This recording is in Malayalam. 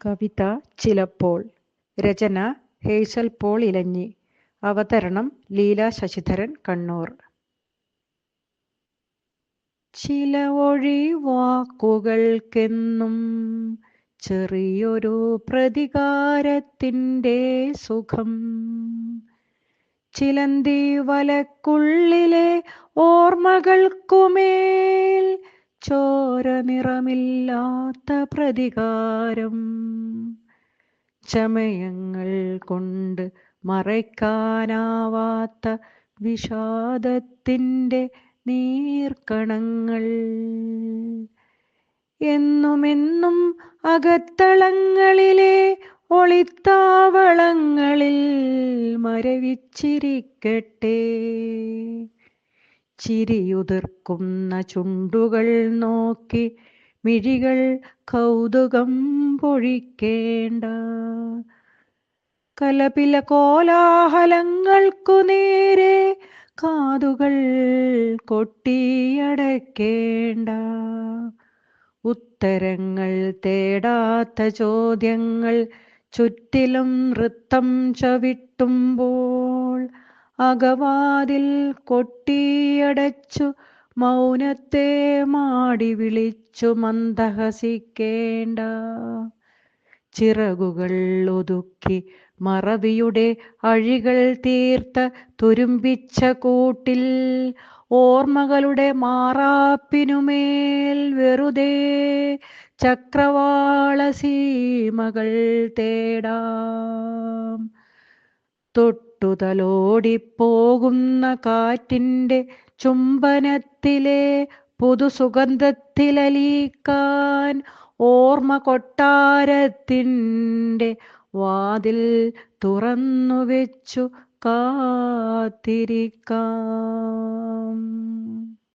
കവിത ചിലപ്പോൾ രചന ഹേസൽ പോൾ ഇലഞ്ഞി അവതരണം ലീല ശശിധരൻ കണ്ണൂർ. ചില ഒഴിവാക്കുകൾക്കെന്നും ചെറിയൊരു പ്രതികാരത്തിന്റെ സുഖം ചിലന്തി വലക്കുള്ളിലെ ഓർമ്മകൾക്കുമേൽ ചോര നിറമില്ലാത്ത പ്രതികാരം ചമയങ്ങൾ കൊണ്ട് മറയ്ക്കാനാവാത്ത വിഷാദത്തിന്റെ നീർക്കണങ്ങൾ. എന്നുമെന്നും അകത്തളങ്ങളിലെ ഒളിത്താവളങ്ങളിൽ മരവിച്ചിരിക്കട്ടെ. ചിരിയുതിർക്കുന്ന ചുണ്ടുകൾ നോക്കി മിഴികൾ കൗതുകം പൊഴിക്കേണ്ട. കലപില കോലാഹലങ്ങൾക്കു നേരെ കാതുകൾ കൊട്ടിയടക്കേണ്ട. ഉത്തരങ്ങൾ തേടാത്ത ചോദ്യങ്ങൾ ചുറ്റിലും നൃത്തം ചവിട്ടുമ്പോൾ അകവാതിൽ കൊട്ടിയടച്ചു മൗനത്തെ മാടി വിളിച്ചു മന്ദഹസിക്കേണ്ട. ചിറകുകൾ ഒതുക്കി മറവിയുടെ അഴികൾ തീർത്ത തുരുമ്പിച്ച കൂട്ടിൽ ഓർമ്മകളുടെ മാറാപ്പിനുമേൽ വെറുതെ ചക്രവാള സീമകൾ തേടാം. തൊട്ടുതലോടിപ്പോകുന്ന കാറ്റിന്റെ ചുംബനത്തിലെ പുതുസുഗന്ധത്തിലലിക്കാൻ ഓർമ്മ കൊട്ടാരത്തിന്റെ വാതിൽ തുറന്നു വെച്ചു കാത്തിരിക്കാം.